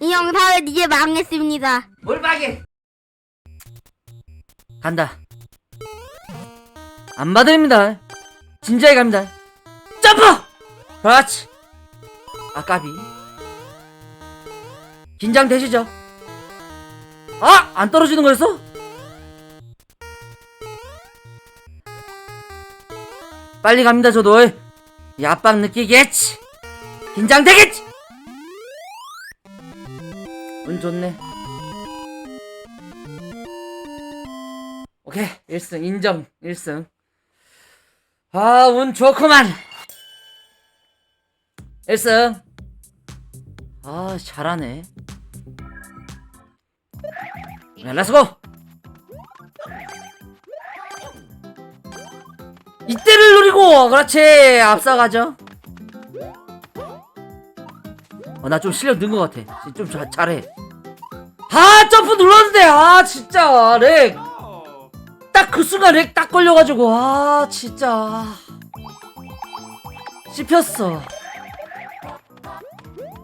이 영상은 이제 망했습니다. 뭘 막해? 간다. 안 받으립니다. 진지하게 갑니다. 점프! 그렇지. 아까비. 긴장되시죠? 아! 안 떨어지는 거였어? 빨리 갑니다, 저도. 이 압박 느끼겠지. 긴장되겠지. 운 좋네. 오케이 1승 인정 1승. 아 운 좋구만. 1승. 아 잘하네. 네, 렛츠고 이때를 노리고 그렇지 앞서가죠 어, 나 좀 실력 는 것 같아. 좀 자, 잘해. 아 점프 눌렀는데 아 진짜 렉. 딱 그 순간 렉 딱 걸려가지고 아 진짜. 씹혔어.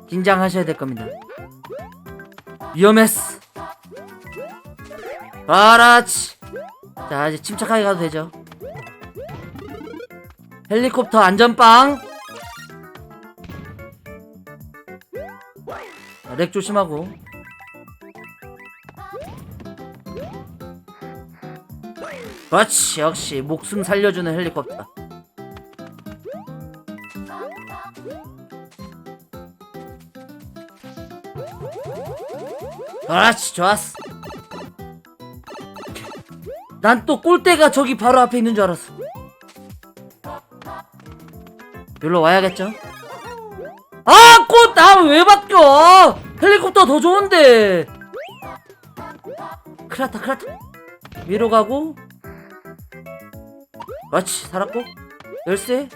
긴장하셔야 될 겁니다. 위험했어. 알았지. 자 이제 침착하게 가도 되죠. 헬리콥터 안전빵 자, 렉 조심하고 그렇지 역시 목숨 살려주는 헬리콥터 그렇지 좋았어 난 또 꼴대가 저기 바로 앞에 있는 줄 알았어 여기로 와야겠죠 아! 꽃! 나왜 바뀌어! 헬리콥터 더 좋은데! 큰일났다, 큰일났다. 위로 가고, 그렇지 살았고. 열쇠.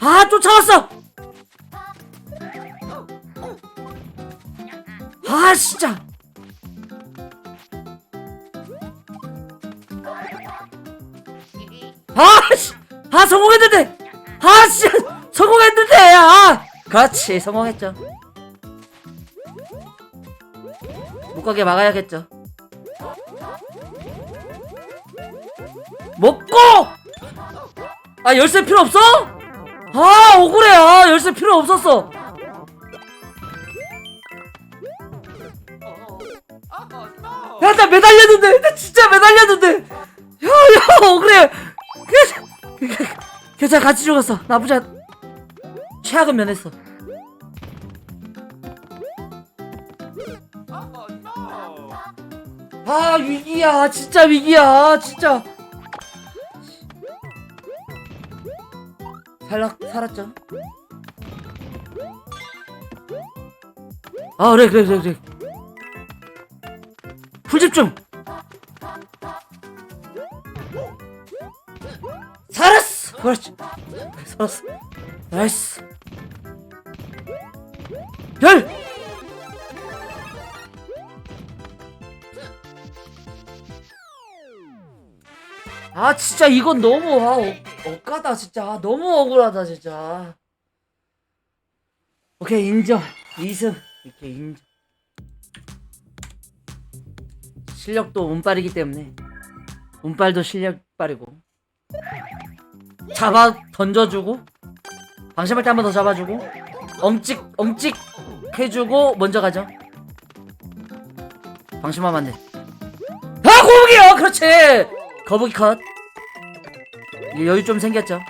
아 쫓아왔어! 아 진짜. 아씨. 아 성공했는데. 아씨. 성공했는데 아 그렇지 성공했죠. 못 가게 막아야겠죠. 먹고! 아 열쇠 필요 없어? 아 억울해. 아 열쇠 필요 없었어. 야 나 매달렸는데. 나 진짜 매달렸는데. 야야 억울해. 괜찮- 괜찮아 같이 죽었어. 나쁘지 않 최악은 면했어 아 위기야. 진짜 위기야. 진짜. 살락 살았죠? 아 그래 그래 그래 그래. 풀집중. 살았어. 그렇지. 살았어. 나이스. 별 아 진짜 이건 너무 아, 억, 억까다 진짜. 아, 너무 억울하다 진짜. 오케이 인정. 2승. 이렇게 인정. 실력도 운빨이기 때문에. 운빨도 실력빨이고. 잡아 던져주고. 방심할 때 한 번 더 잡아주고. 엉찍 엉찍 해주고 먼저 가죠. 방심하면 안돼. 아 거북이요 그렇지! 거북이 컷 여유 좀 생겼죠?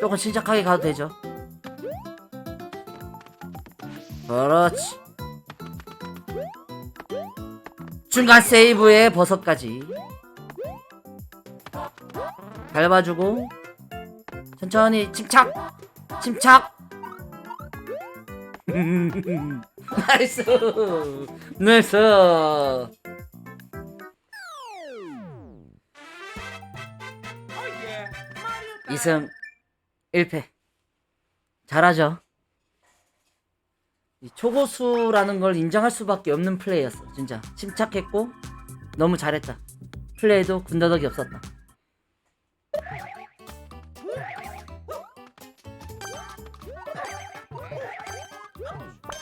조금 침착하게 가도 되죠? 그렇지. 중간 세이브에 버섯까지. 밟아주고. 천천히 침착! 침착! 나이스! 나이스 이승 1패 잘하죠. 이 초고수라는 걸 인정할 수밖에 없는 플레이였어 진짜. 침착했고 너무 잘했다. 플레이도 군더더기 없었다.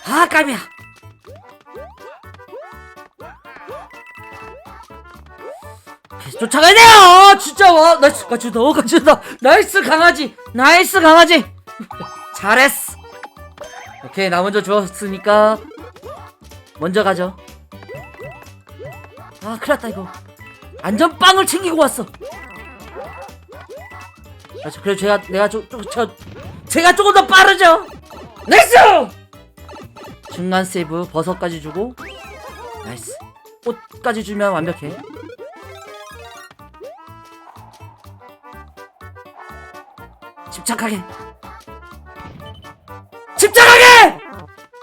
아 까비야 계속 쫓아가야 돼요. 진짜 와 나이스 가주다 어 가주다 나이스 강아지 나이스 강아지. 잘했어. 오케이 나 먼저 주웠으니까 먼저 가죠. 아 큰일 났다 이거. 안전빵을 챙기고 왔어. 아, 저- 그래도 제가 내가 조, 조, 저, 제가 조금 더 빠르죠? 나이스! 중간 세이브 버섯까지 주고 나이스. 꽃까지 주면 완벽해 집착하게. 집착하게!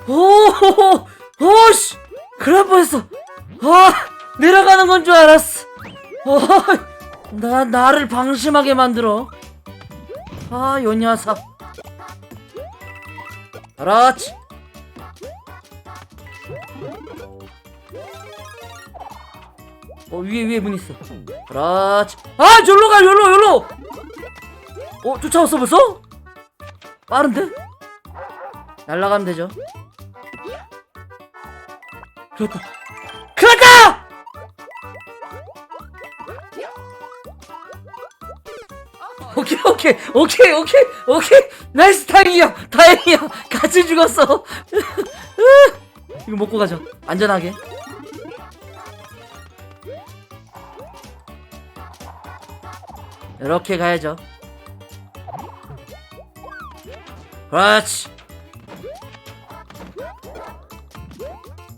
오호호 오씨. 그럴 날 뻔했어. 아 내려가는 건 줄 알았어. 아, 나 나를 방심하게 만들어. 아요 녀석. 그렇지. 어 위에 위에 문 있어. 그렇지. 아 절로 가 절로 절로 어 쫓아왔어 벌써? 빠른데? 날라가면 되죠. 그렇다. 그렇다! 오케이 오케이 오케이 오케이 오케이. 나이스 다행이야 다행이야. 같이 죽었어. 이거 먹고 가죠 안전하게. 이렇게 가야죠 그렇지.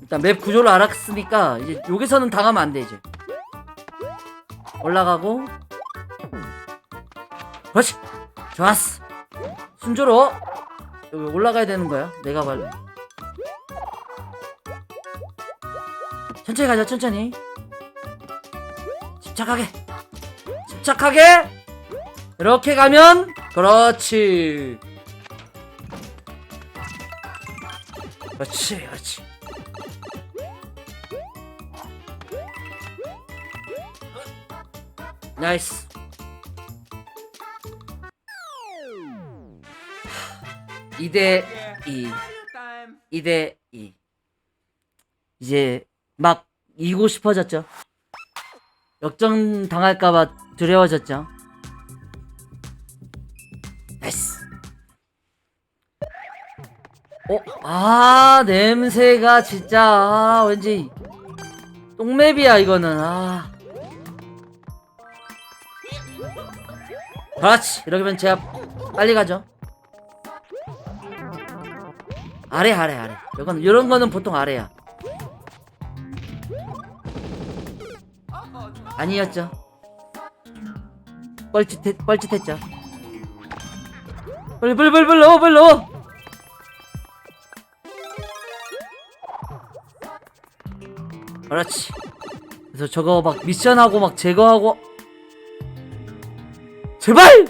일단 맵 구조를 알았으니까 이제 여기서는 당하면 안돼 이제. 올라가고. 그렇지. 좋았어. 순조로 여기 올라가야 되는 거야 내가 말 천천히 가자 천천히. 집착하게. 집착하게! 이렇게 가면 그렇지 그렇지 그렇지. 나이스. 2대 2 2대 2 이제 막 이고 싶어졌죠? 역전 당할까봐 두려워졌죠 어? 아 냄새가 진짜 아, 왠지 똥맵이야 이거는 아 그렇지 이러면 제가 빨리 가죠 아래 아래 아래 이건 이런 거는 보통 아래야 아니었죠 뻘짓했 뻘짓했죠 빨리 빨리 빨리 빨리 넣어 빨리 넣어 그렇지? 그래서 저거 막 미션하고 막 제거하고 제발!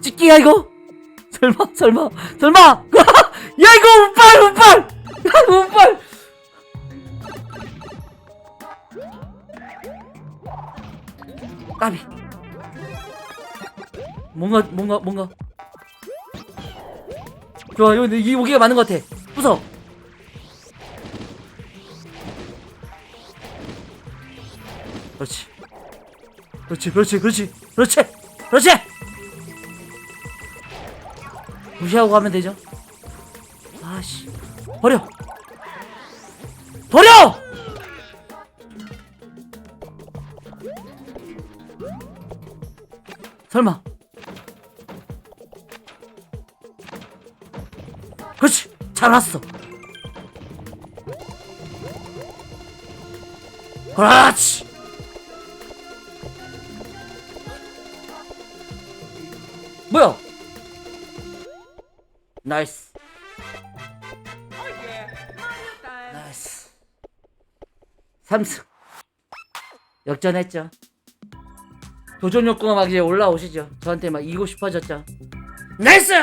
찍기야 이거? 설마 설마 설마! 야 이거 운빨 운빨! 야 운빨! 까비. 뭔가 뭔가 뭔가. 좋아 이 여기가 맞는 것 같아. 부숴 그렇지. 그렇지 그렇지 그렇지 그렇지 그렇지! 무시하고 가면 되죠? 아씨 버려! 버려! 설마. 그렇지 잘 왔어. 그렇지 뭐야? 나이스. 나이스. 3승. 역전했죠. 도전 욕구가 막 이제 올라오시죠. 저한테 막 이고 싶어졌죠. 나이스